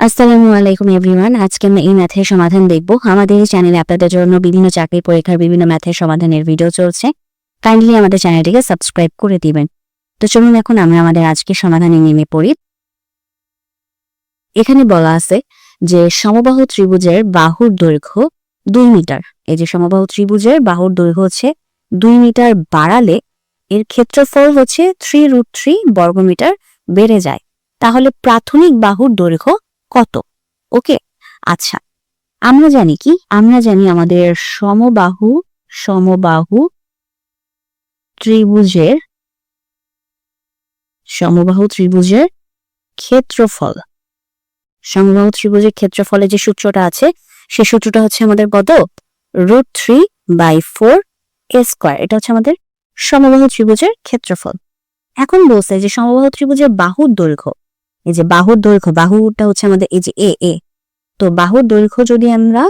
আসসালামু আলাইকুম এভরিওয়ান। আজকে আমরা এই ম্যাথের সমাধান দেখব। আমাদের এই চ্যানেলে আপনাদের জন্য বিভিন্ন চাকরি পরীক্ষার বিভিন্ন ম্যাথের সমাধানের ভিডিও চলছে। কাইন্ডলি আমাদের চ্যানেলটিকে সাবস্ক্রাইব করে দিবেন। তো চলুন এখন আমরা আমাদের আজকে সমাধানে নেমে পড়ি। এখানে বলা আছে যে সমবাহু ত্রিভুজের বাহুর দৈর্ঘ্য দুই মিটার। এই যে সমবাহু ত্রিভুজের বাহুর দৈর্ঘ্য হচ্ছে দুই মিটার বাড়ালে এর ক্ষেত্রফল হচ্ছে থ্রি রুট থ্রি বর্গমিটার বেড়ে যায়। তাহলে প্রাথমিক বাহুর দৈর্ঘ্য কত? ওকে? আচ্ছা আমরা জানি কি? আমরা জানি আমাদের সমবাহু সমবাহু ত্রিভুজের সমবাহু ত্রিভুজের ক্ষেত্রফল। সমবাহু ত্রিভুজের ক্ষেত্রফলে যে সূত্রটা আছে, সে সূত্রটা হচ্ছে আমাদের কত? Root three by four a square. এটা হচ্ছে আমাদের সমবাহু ত্রিভুজের ক্ষেত্রফল। এখন বলছে যে সমবাহু ত্রিভুজের বাহুর দৈর্ঘ্য এই যে বাহুর দৈর্ঘ্য, বাহুটা হচ্ছে আমাদের এই যে এ এ। তো বাহুর দৈর্ঘ্য যদি আমরা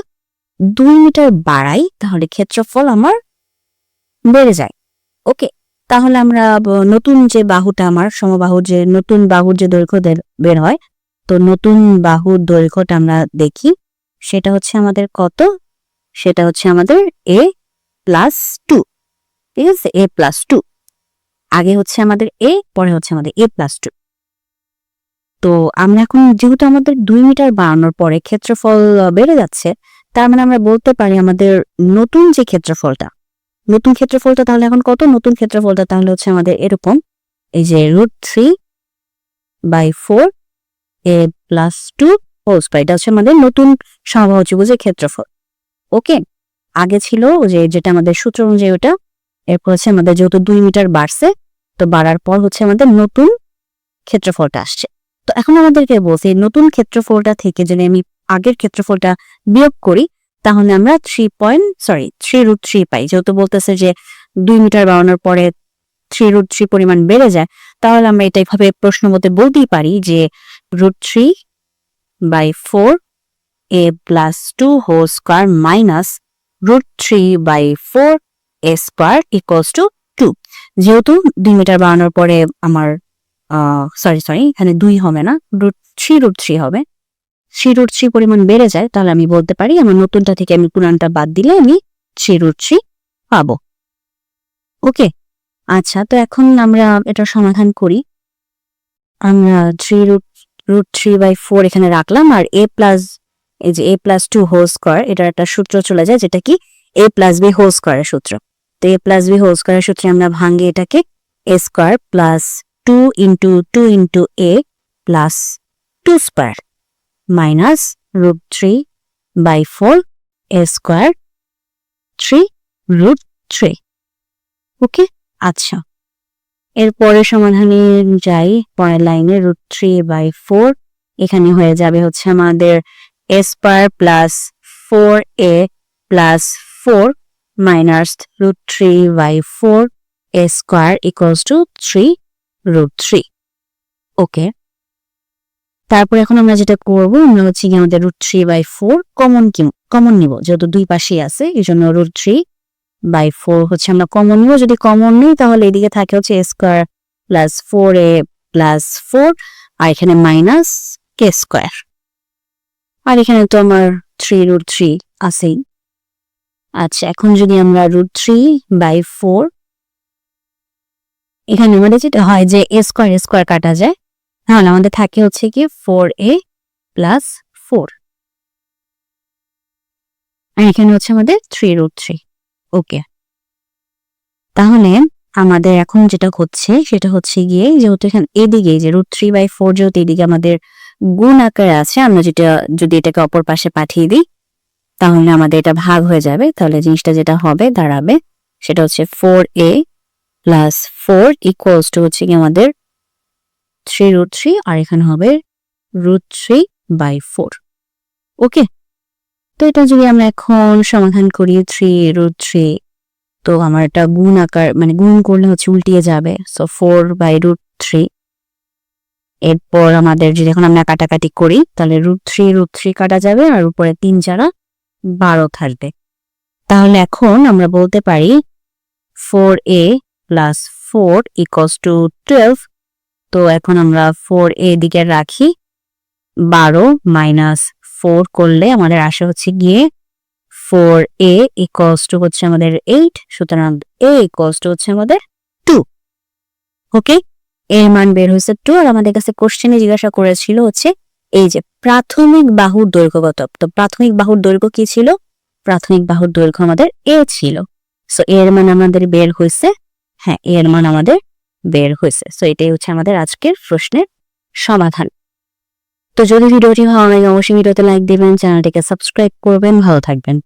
দুই মিটার বাড়াই, তাহলে ক্ষেত্রফল আমার বেড়ে যায়। ওকে, তাহলে আমরা নতুন যে বাহুটা আমার সমবাহুর যে, নতুন বাহুর যে দৈর্ঘ্য বের হয়, তো নতুন বাহুর দৈর্ঘ্যটা আমরা দেখি। সেটা হচ্ছে আমাদের কত? সেটা হচ্ছে আমাদের এ প্লাস টু। ঠিক আছে? A plus two. আগে হচ্ছে আমাদের এ, পরে হচ্ছে আমাদের এ প্লাস টু। তো আমরা এখন যেহেতু আমাদের দুই মিটার বাড়ানোর পরে ক্ষেত্রফল বেড়ে যাচ্ছে, তার মানে আমরা বলতে পারি আমাদের নতুন যে ক্ষেত্রফলটা, নতুন ক্ষেত্রফলটা তাহলে এখন কত? নতুন ক্ষেত্রফলটা তাহলে হচ্ছে আমাদের এরকম, এই যে root three by four a plus two whole square এটা হচ্ছে আমাদের নতুন সমবাহু ত্রিভুজের ক্ষেত্রফল ওকে আগে ছিল যে, যেটা আমাদের সূত্র অনুযায়ী ওটা, এরপর হচ্ছে আমাদের যেহেতু দুই মিটার বাড়ছে, তো বাড়ার পর হচ্ছে আমাদের নতুন ক্ষেত্রফলটা আসছে। তো এখন আমাদেরকে বলছে নতুন ক্ষেত্রফলটা থেকে যদি আমি আগের ক্ষেত্রফলটা বিয়োগ করি, তাহলে আমরা three point sorry three root three pi. যেহেতু বলতেছে যে দুই মিটার বাড়ানোর পরে থ্রি রুট থ্রি পরিমাণ বেড়ে যায়, তাহলে আমরা এটা এইভাবে প্রশ্ন মতে বলতেই পারি যে root three by four a plus two whole square minus root three by four a square equals two two যেহেতু দুই মিটার বাড়ানোর পরে আমার সরি সরি এখানে দুই হবে না রুট থ্রি রুট থ্রি হবে। থ্রি রুট থ্রি পরিমাণ বেড়ে যায়, তাহলে আমি বলতে পারি, আমার নতুনটা থেকে আমি পুরানটা বাদ দিলে আমি থ্রি রুট থ্রি পাবো। ওকে আচ্ছা তো এখন আমরা এটা সমাধান করি। আমরা three root root three by four এখানে রাখলাম, আর এ প্লাস এই যে a plus two whole square এটার একটা সূত্র চলে যায়, যেটা কি? এ প্লাস বি হোল স্কোয়ারের সূত্র। তো এ প্লাস বি হোল স্কোয়ারের সূত্রে আমরা ভাঙি এটাকে a square plus two into two into a plus two square minus root three by four a square three root three okay আচ্ছা। এরপরে সমাধানে যাই, পরের লাইনে রুট থ্রি বাই ফোর এখানে হয়ে যাবে হচ্ছে আমাদের a square plus four a plus four minus root three by four a square equals two three root three okay তারপর এখন আমরা যেটা করব, আমরা হচ্ছে কি আমাদের root three by four common কি কমন নিব। যেহেতু দুই পাশেই আছে এই জন্য রুট থ্রি বাই ফোর হচ্ছে আমরা কমন নিব। যদি কমন নিই, তাহলে এদিকে থাকে হচ্ছে a square plus four a plus four আর এখানে মাইনাস কে স্কোয়ার আর এখানে তো আমার থ্রি রুট থ্রি আছেই। আচ্ছা এখন যদি আমরা রুট থ্রি বাই ফোর এখানে আমাদের যেটা হয় যে এ স্কোয়ার স্কোয়ার কাটা যায়। তাহলে আমাদের থাকে হচ্ছে কি ফোর এ প্লাস ফোর আর এখানে হচ্ছে আমাদের থ্রি রুট থ্রি ওকে তাহলে আমাদের এখন যেটা হচ্ছে, সেটা হচ্ছে গিয়ে যেহেতু এখানে এদিকে যে রুট থ্রি বাই ফোর যেহেতু এদিকে আমাদের গুণ আকারে আছে, আমরা যেটা, যদি এটাকে অপর পাশে পাঠিয়ে দিই, তাহলে আমাদের এটা ভাগ হয়ে যাবে। তাহলে জিনিসটা যেটা হবে, দাঁড়াবে, সেটা হচ্ছে four a plus four equals two হচ্ছে কি আমাদের থ্রি রুট থ্রি আর এখানে হবে root three by four okay তো এটা যদি আমরা এখন সমাধান করি থ্রি রুট থ্রি তো আমার এটা গুণ আকার মানে গুণ করলে হচ্ছে উল্টিয়ে যাবে। So four by root three এরপর আমাদের যদি এখন আমরা কাটাকাটি করি, তাহলে রুট থ্রি রুট থ্রি কাটা যাবে, আর উপরে তিন চারা বারো থাকবে। তাহলে এখন আমরা বলতে পারি four a plus four equals to twelve তো এখন আমরা ফোর এ দিকে রাখি। বারো মাইনাস ফোর করলে আমাদের আসে হচ্ছে গিয়ে ফোর এ ইকলস টু হচ্ছে আমাদের এইট সুতরাং এ ইকলস টু হচ্ছে আমাদের টু ওকে এর মান বের হয়েছে টু আর আমাদের কাছে কোশ্চেনে জিজ্ঞাসা করেছিল হচ্ছে এই যে প্রাথমিক বাহুর দৈর্ঘ্য কত? তো প্রাথমিক বাহুর দৈর্ঘ্য কি ছিল? প্রাথমিক বাহুর দৈর্ঘ্য আমাদের এ ছিল। সো এর মান আমাদের বের হয়েছে হ্যাঁ এর মান আমাদের বের হয়েছে। সো এটাই হচ্ছে আমাদের আজকের প্রশ্নের সমাধান। তো যদি ভিডিওটি ভালো লাগে, অবশ্যই ভিডিওতে লাইক দিবেন, চ্যানেলটিকে সাবস্ক্রাইব করবেন। ভালো থাকবেন।